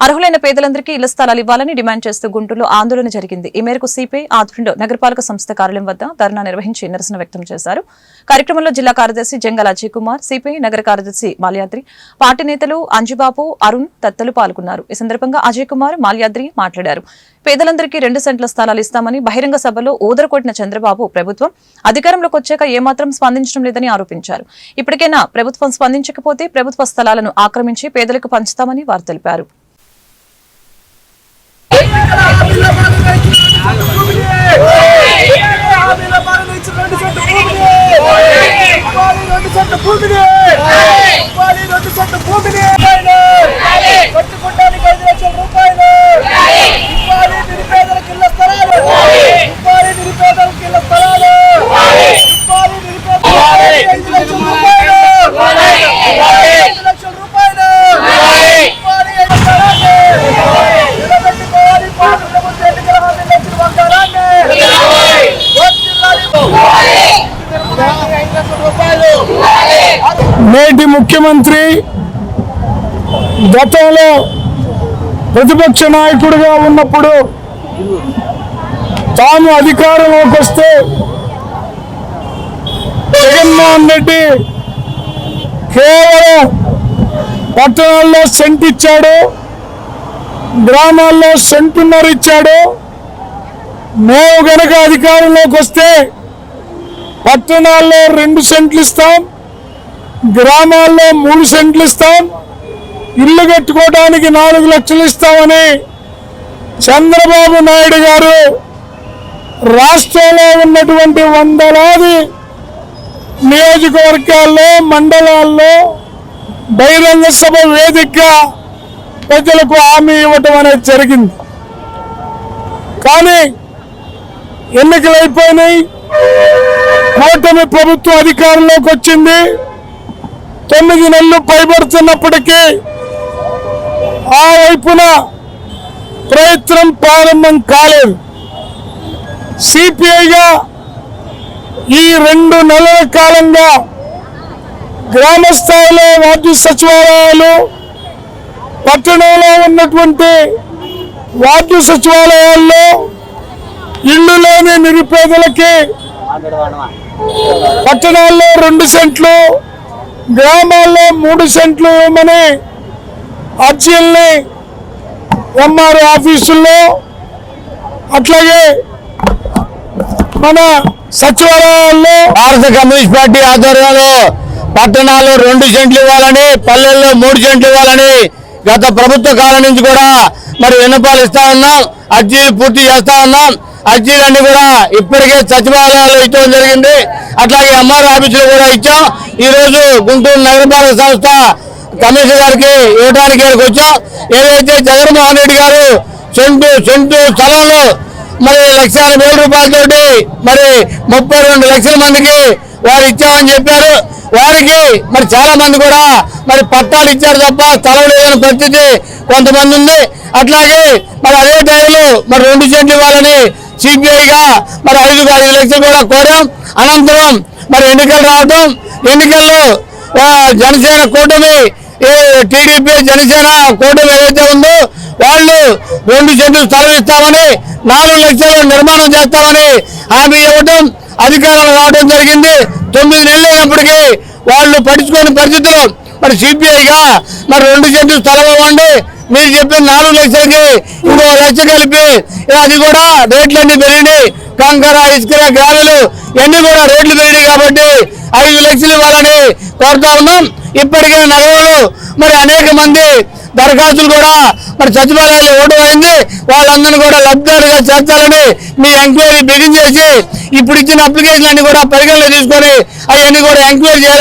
అర్హులైన పేదలందరికీ ఇళ్ళ స్థలాలు ఇవ్వాలని డిమాండ్ చేస్తూ గుంటూరులో ఆందోళన జరిగింది. ఈ మేరకు సిపిఐ ఆధ్వర్యంలో నగరపాలక సంస్థ కార్యాలయం వద్ద ధర్నా నిర్వహించి నిరసన వ్యక్తం చేశారు. కార్యక్రమంలో జిల్లా కార్యదర్శి జంగల్ అజయ్ కుమార్ సిపిఐ నగర కార్యదర్శి మాల్యాద్రి పార్టీ నేతలు అంజుబాబు అరుణ్ తత్తలు పాల్గొన్నారు. ఈ సందర్భంగా అజయ్ కుమార్ మాల్యాద్రి మాట్లాడారు. పేదలందరికీ రెండు సెంట్ల స్థలాలు ఇస్తామని బహిరంగ సభలో ఊదరకొట్టిన చంద్రబాబు ప్రభుత్వం అధికారంలోకి వచ్చాక ఏమాత్రం స్పందించడం లేదని ఆరోపించారు. ఇప్పటికైనా ప్రభుత్వం స్పందించకపోతే ప్రభుత్వ స్థలాలను ఆక్రమించి పేదలకు పంచుతామని వారు తెలిపారు కట్టుకోవడానికి ఐదు లక్షల రూపాయలు ఇవ్వాలి నిరుపేదలకు ఇళ్ళ స్థలాలు ఇవ్వాలి నిరుపేదలకు ఇళ్ళ స్థలాలు ఇవ్వాలి నిరుపేదలకు ఐదు లక్షల రూపాయలు ఐదు లక్షల రూపాయలు ఇవ్వాలి ఐదు స్థలాన్ని నిలబెట్టుకోవాలి పార్టీ ప్రభుత్వ ఎన్నికల హామీలు ఇచ్చిన వాగ్దానాన్ని వర్ధిల్లాలి. ఐదు లక్షల రూపాయలు నేటి ముఖ్యమంత్రి గతంలో ప్రతిపక్ష నాయకుడిగా ఉన్నప్పుడు తాము అధికారంలోకి వస్తే జగన్మోహన్ రెడ్డి కేవలం పట్టణాల్లో సెంట్ ఇచ్చాడు గ్రామాల్లో సెంటున్నర ఇచ్చాడు. మేము గనక అధికారంలోకి వస్తే పట్టణాల్లో రెండు సెంట్లు ఇస్తాం. గ్రామాల్లో మూడు సెంట్లు ఇస్తాం ఇల్లు కట్టుకోవడానికి నాలుగు లక్షలు ఇస్తామని చంద్రబాబు నాయుడు గారు రాష్ట్రంలో ఉన్నటువంటి వందలాది నియోజకవర్గాల్లో మండలాల్లో బహిరంగ సభ వేదికగా ప్రజలకు హామీ ఇవ్వటం అనేది జరిగింది. కానీ ఎన్నికలు అయిపోయినాయి కూటమి ప్రభుత్వం అధికారంలోకి వచ్చింది. తొమ్మిది నెలలు పైబడుతున్నప్పటికీ ఆ వైపున ప్రయత్నం ప్రారంభం కాలేదు. సిపిఐగా ఈ రెండు నెలల కాలంగా గ్రామ స్థాయిలో సచివాలయాలు పట్టణంలో ఉన్నటువంటి వార్డు సచివాలయాల్లో ఇళ్ళు లేని నిరుపేదలకి పట్టణాల్లో రెండు సెంట్లు గ్రామాల్లో మూడు సెంట్లు ఇవ్వమని అర్జీల్ని ఎంఆర్ ఆఫీసుల్లో అట్లాగే మన సచివాలయాల్లో భారత కమ్యూనిస్ట్ పార్టీ ఆధ్వర్యంలో పట్టణాల్లో రెండు సెంట్లు ఇవ్వాలని పల్లెల్లో మూడు సెంట్లు ఇవ్వాలని గత ప్రభుత్వ కాలం నుంచి కూడా మరి విన్నపాలు ఇస్తా ఉన్నాం. అర్జీలు పూర్తి చేస్తా ఉన్నాం. అర్జీలన్నీ కూడా ఇప్పటికే సచివాలయాల్లో ఇచ్చడం జరిగింది. అట్లాగే ఎంఆర్ ఆఫీసులో కూడా ఇచ్చాం. ఈరోజు గుంటూరు నగరపాలక సంస్థ కమిషనర్ గారికి ఇవ్వడానికి ఇక్కడికి వచ్చాం. ఏదైతే జగన్మోహన్ రెడ్డి గారు సెంటు సెంటు స్థలంలో మరి లక్షల వేల రూపాయలతోటి మరి ముప్పై రెండు లక్షల మందికి వారు ఇచ్చామని చెప్పారు. వారికి మరి చాలా మంది కూడా మరి పట్టాలు ఇచ్చారు తప్ప స్థలం లేదని పరిస్థితి కొంతమంది ఉంది. అట్లాగే మరి అదే టైంలో మరి రెండు సెంట్లు ఇవ్వాలని సిపిఐగా మరి ఐదు ఐదు లక్షలు కూడా కోరాం. అనంతరం మరి ఎన్నికలు రావటం ఎన్నికల్లో జనసేన కూటమి టీడీపీ జనసేన కూటమి ఏదైతే ఉందో వాళ్ళు రెండు సెంట్లు స్థలం ఇస్తామని నాలుగు లక్షలు నిర్మాణం చేస్తామని హామీ ఇవ్వటం అధికారం రావడం జరిగింది. తొమ్మిది నెలలు అయినప్పటికీ వాళ్ళు పట్టించుకోని పరిస్థితులు మరి సిపిఐగా మరి రెండు సెంట్లు స్థలం ఇవ్వండి మీరు చెప్పిన నాలుగు లక్షలకి ఇంకో లక్ష కలిపి అది కూడా రేట్లన్నీ పెరిగినాయి. కంకర ఇసుక గ్రావెలు ఇవన్నీ కూడా రేట్లు పెరిగినాయి కాబట్టి ఐదు లక్షలు ఇవ్వాలని కోరుతా ఉన్నాం. ఇప్పటికే నగరంలో మరి అనేక మంది దరఖాస్తులు కూడా మరి సచివాలయాలు ఇవ్వడం అయింది. వాళ్ళందరినీ కూడా లబ్ధిదారుగా చేర్చాలని మీ ఎంక్వైరీ బిగిన్ చేసి ఇప్పుడు ఇచ్చిన అప్లికేషన్ అన్ని కూడా పరిగణలో తీసుకొని అవన్నీ కూడా ఎంక్వైరీ చేయాలి